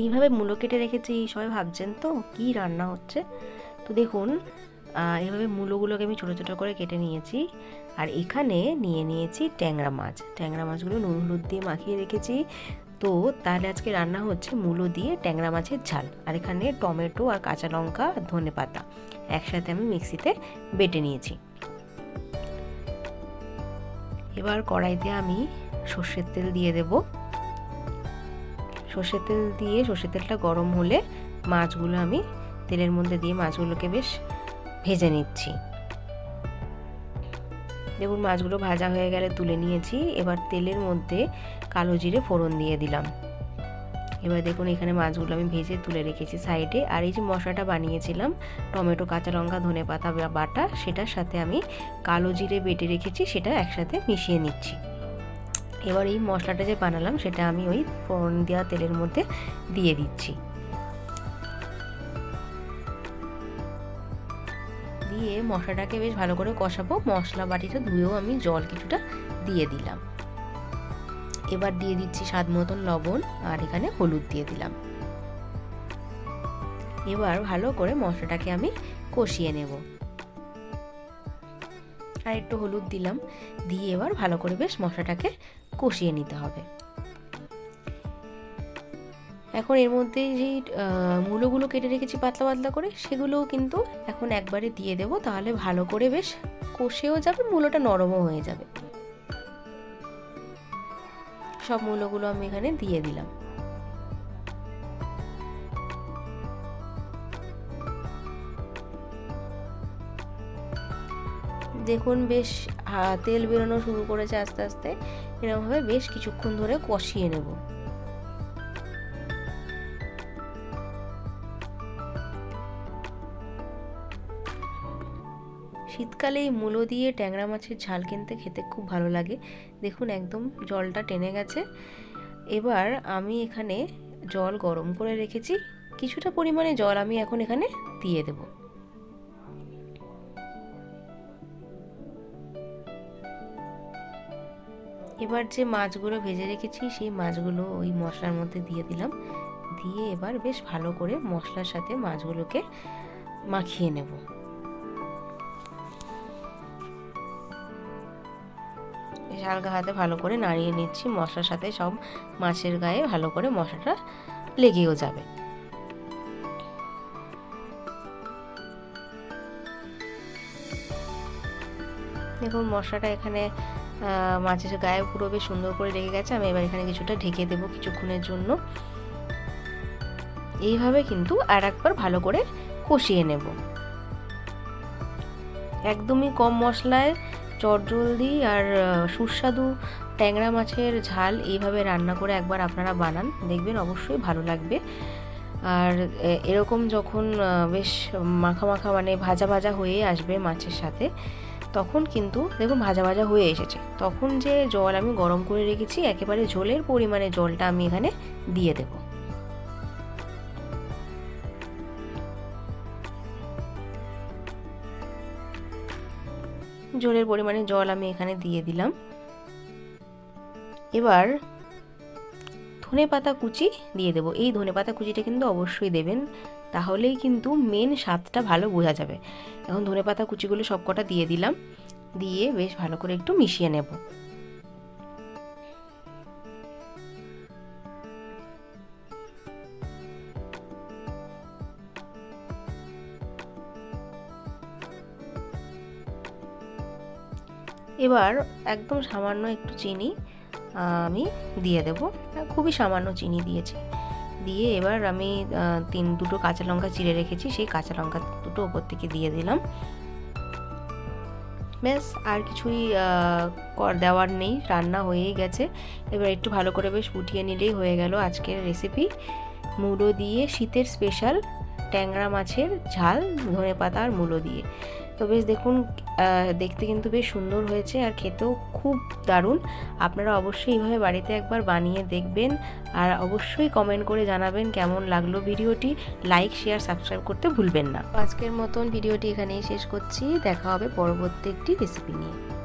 এইভাবে মূলো কেটে রেখেছি, সবাই ভাবছেন তো কি রান্না হচ্ছে? তো দেখুন এইভাবে মূলোগুলোকে আমি ছোটো ছোটো করে কেটে নিয়েছি। আর এখানে নিয়ে নিয়েছি ট্যাংরা মাছ। ট্যাংরা মাছগুলো নুন হলুদ দিয়ে মাখিয়ে রেখেছি। তো তাহলে আজকে রান্না হচ্ছে মূলো দিয়ে ট্যাংরা মাছের ঝাল। আর এখানে টমেটো আর কাঁচা লঙ্কা আর ধনে পাতা একসাথে আমি মিক্সিতে বেটে নিয়েছি। এবার কড়াইতে আমি সর্ষের তেল দিয়ে দেব। সর্ষের তেল দিয়ে, সর্ষের তেলটা গরম হলে মাছগুলো আমি তেলের মধ্যে দিয়ে মাছগুলোকে বেশ ভেজে নিচ্ছি। দেখুন, মাছগুলো ভাজা হয়ে গেলে তুলে নিয়েছি। এবার তেলের মধ্যে কালো জিরে ফোড়ন দিয়ে দিলাম। এবার দেখুন, এখানে মাছগুলো আমি ভেজে তুলে রেখেছি সাইডে। আর এই যে মশলাটা বানিয়েছিলাম, টমেটো, কাঁচা লঙ্কা, ধনে পাতা বাটা, সেটার সাথে আমি কালো জিরে বেটে রেখেছি, সেটা একসাথে মিশিয়ে নিচ্ছি। এবার এই মশলাটা যে বানালাম, সেটা আমি ওই ফোড়ন দেওয়া তেলের মধ্যে দিয়ে দিচ্ছি। দিয়ে মশলাটাকে বেশ ভালো করে কষাবো। মশলা বাটিটা ধুয়েও আমি জল কিছুটা দিয়ে দিলাম। এবার দিয়ে দিচ্ছি স্বাদ মতন লবণ আর এখানে হলুদ দিয়ে দিলাম। এবার ভালো করে মশলাটাকে আমি কষিয়ে নেব। আর একটু হলুদ দিলাম। দিয়ে এবার ভালো করে বেশ মশলাটাকে কষিয়ে নিতে হবে। এখন এর মধ্যে যে মূলোগুলো কেটে রেখেছি পাতলা পাতলা করে, সেগুলোও কিন্তু এখন একবারে দিয়ে দেব। তাহলে ভালো করে বেশ কষেও যাবে, মূলোটা নরমও হয়ে যাবে। সব মূলোগুলো আমি এখানে দিয়ে দিলাম। দেখুন বেশ তেল বেরোনো শুরু করেছে আস্তে আস্তে। এরকমভাবে বেশ কিছুক্ষণ ধরে কষিয়ে নেব। শীতকালে এই মূলো দিয়ে ট্যাংরা মাছের ঝাল কিনতে খেতে খুব ভালো লাগে। দেখুন একদম জলটা টেনে গেছে। এবার আমি এখানে জল গরম করে রেখেছি। কিছুটা পরিমাণে জল আমি এখন এখানে দিয়ে দেব। এবার যে মাছগুলো ভেজে রেখেছি, সেই মাছগুলো ওই মশলার মধ্যে দিয়ে দিলাম। দিয়ে এবার বেশ ভালো করে মশলার সাথে মাছগুলোকে মাখিয়ে নেব। হালকা হাতে ভালো করে নাড়িয়ে নিচ্ছি। মশলার সাথে সব মাছের গায়ে ভালো করে মশলাটা লেগেও যাবে। দেখুন, মশলাটা এখানে মাছের গায়ে পুরো বেশ সুন্দর করে লেগে গেছে। আমি এবার এখানে কিছুটা ঢেকে দেবো কিছুক্ষণের জন্য। এইভাবে কিন্তু আর একবার ভালো করে কষিয়ে নেব। একদমই কম মশলায় চটজলদি আর সুস্বাদু ট্যাংরা মাছের ঝাল এইভাবে রান্না করে একবার আপনারা বানান। দেখবেন অবশ্যই ভালো লাগবে। আর এরকম যখন বেশ মাখা মাখা মানে ভাজা ভাজা হয়ে আসবে মাছের সাথে তখন কিন্তু দেখুন ভাজা ভাজা হয়ে এসেছে। তখন যে জল আমি গরম করে রেখেছি, একেবারে ঝোলের পরিমাণে জলটা আমি এখানে দিয়ে দেব। জলের পরিমাণে জল আমি এখানে দিয়ে দিলাম। এবার ধনে পাতা কুচি দিয়ে দেবো। এই ধনে পাতা কুচিটা কিন্তু অবশ্যই দেবেন। তাহলেই কিন্তু মেন স্বাদটা ভালো বোঝা যাবে। এখন ধনে পাতা, কুচিগুলো সবকটা দিয়ে দিলাম। দিয়ে বেশ ভালো করে একটু মিশিয়ে নেব। এবার একদম সামান্য একটু চিনি আমি দিয়ে দেব। খুবই সামান্য চিনি দিয়েছি। দিয়ে এবার আমি তিন, দুটো কাঁচা লঙ্কা চিড়ে রেখেছি, সেই কাঁচা লঙ্কা দুটো ওপর থেকে দিয়ে দিলাম। ব্যাস, আর কিছুই কর, দেওয়ার নেই, রান্না হয়েই গেছে। এবার একটু ভালো করে বেশ ফুটিয়ে নিলেই হয়ে গেল আজকের রেসিপি মুড়ো দিয়ে শীতের স্পেশাল ট্যাংরা মাছের ঝাল ধনে পাতা আর মূলো দিয়ে। তো বেশ দেখুন দেখতে কিন্তু বেশ সুন্দর হয়েছে আর খেতেও খুব দারুণ। আপনারা অবশ্যই এইভাবে বাড়িতে একবার বানিয়ে দেখবেন আর অবশ্যই কমেন্ট করে জানাবেন কেমন লাগল ভিডিওটি। লাইক শেয়ার সাবস্ক্রাইব করতে ভুলবেন না। আজকের মতন ভিডিওটি এখানেই শেষ করছি। দেখা হবে পরবর্তী একটি রেসিপি নিয়ে।